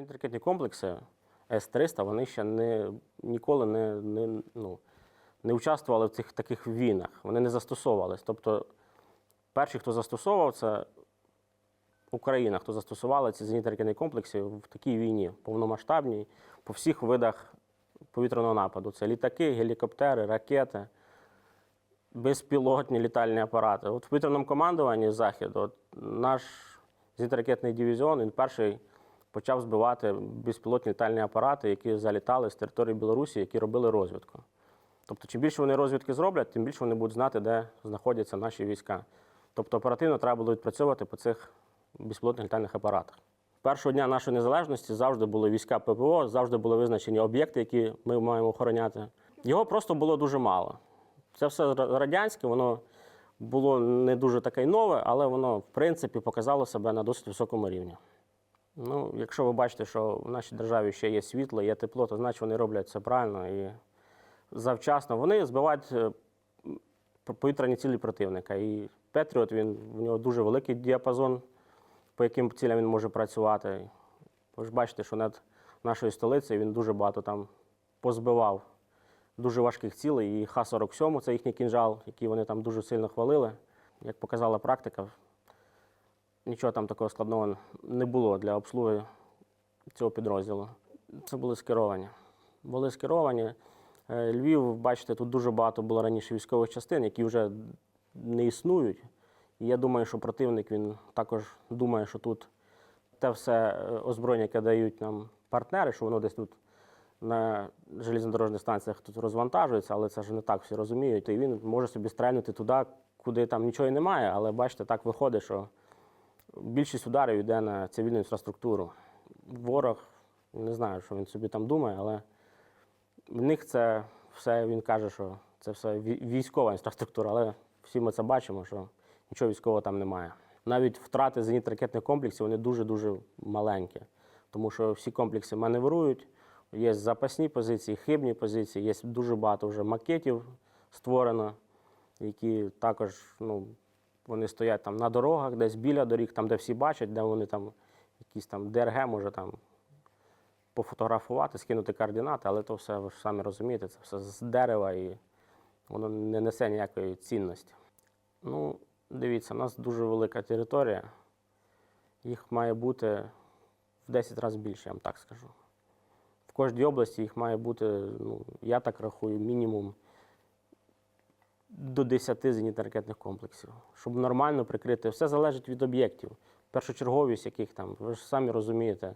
Зенітно-ракетні комплекси С-300 вони ще не, ніколи не, не, ну, не участвували в цих таких війнах, вони не застосовувались. Тобто, перші, хто застосовував, це Україна, хто застосувала ці зенітно-ракетні комплекси в такій війні, повномасштабній, по всіх видах повітряного нападу. Це літаки, гелікоптери, ракети, безпілотні літальні апарати. От в повітряному командуванні Заходу от наш зенітно-ракетний дивізіон він перший почав збивати безпілотні літальні апарати, які залітали з території Білорусі, які робили розвідку. Тобто, чим більше вони розвідки зроблять, тим більше вони будуть знати, де знаходяться наші війська. Тобто оперативно треба було відпрацьовувати по цих безпілотних літальних апаратах. Першого дня нашої незалежності завжди були війська ППО, завжди були визначені об'єкти, які ми маємо охороняти. Його просто було дуже мало. Це все радянське, воно було не дуже таке й нове, але воно, в принципі, показало себе на досить високому рівні. Ну, якщо ви бачите, що в нашій державі ще є світло, є тепло, то значить вони роблять це правильно і завчасно. Вони збивають е, повітряні цілі противника. І Петріот, він, в нього дуже великий діапазон, по яким цілям він може працювати. Ви ж бачите, що над нашою столицею він дуже багато там позбивав дуже важких цілей. І Х-47 це їхній кінжал, який вони там дуже сильно хвалили. Як показала практика, нічого там такого складного не було для обслуги цього підрозділу. Це були скеровані. Були скеровані. Е, Львів, бачите, тут дуже багато було раніше військових частин, які вже не існують. І я думаю, що противник він також думає, що тут те все е, озброєння, яке дають нам партнери, що воно десь тут на железнодорожних станціях тут розвантажується, але це ж не так всі розуміють. І він може собі стрельнути туди, куди там нічого і немає, але бачите, так виходить, що більшість ударів йде на цивільну інфраструктуру. Ворог, не знаю, що він собі там думає, але в них це все, він каже, що це все військова інфраструктура, але всі ми це бачимо, що нічого військового там немає. Навіть втрати зенітно-ракетних комплексів вони дуже-дуже маленькі, тому що всі комплекси маневрують, є запасні позиції, хибні позиції, є дуже багато вже макетів створено, які також ну, вони стоять там на дорогах, десь біля доріг, там, де всі бачать, де вони там якісь там ДРГ може там пофотографувати, скинути координати, але то все, ви ж самі розумієте, це все з дерева і воно не несе ніякої цінності. Ну, дивіться, у нас дуже велика територія. Їх має бути в 10 разів більше, я вам так скажу. В кожній області їх має бути, ну, я так рахую, мінімум до 10 зенітно-ракетних комплексів, щоб нормально прикрити. Все залежить від об'єктів. Першочерговість яких там, ви ж самі розумієте,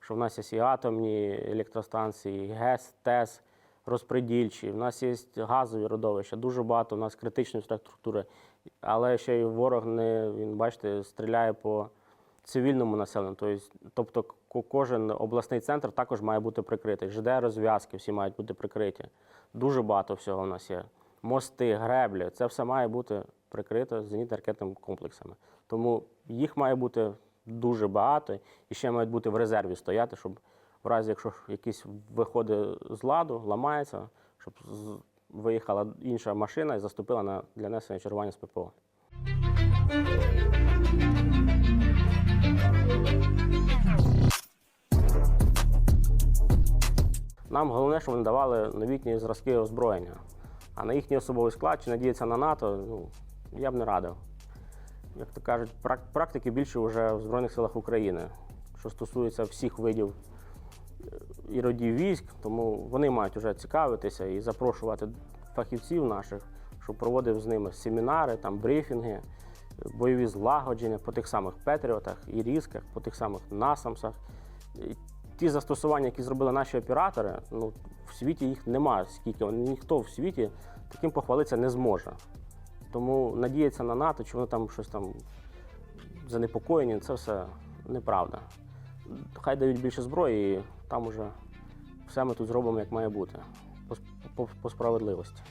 що в нас є і атомні електростанції, ГЕС, ТЕС, розпредільчі, в нас є газові родовища, дуже багато, у нас критичної інфраструктури. Але ще й ворог не, він, бачите, стріляє по цивільному населенню. Тобто, тобто кожен обласний центр також має бути прикритий. ЖД розв'язки всі мають бути прикриті. Дуже багато всього у нас є. Мости, греблі, це все має бути прикрито зенітно-ракетними комплексами. Тому їх має бути дуже багато і ще мають бути в резерві стояти, щоб в разі, якщо якийсь виходить з ладу, ламається, щоб виїхала інша машина і заступила на для несення чергування з ППО. Нам головне, щоб вони давали новітні зразки озброєння. А на їхній особовий склад чи надіятися на НАТО, ну, я б не радив. Як то кажуть, практики більше вже в Збройних силах України, що стосується всіх видів е, і родів військ, тому вони мають вже цікавитися і запрошувати фахівців наших, щоб проводив з ними семінари, там, брифінги, е, бойові злагодження по тих самих Петріотах і Різках, по тих самих Насамсах. Ті застосування, які зробили наші оператори, ну, в світі їх немає скільки. Ніхто в світі таким похвалитися не зможе. Тому надіятися на НАТО, чи вони там щось там занепокоєні, це все неправда. Хай дають більше зброї, і там уже все ми тут зробимо, як має бути, по, по справедливості.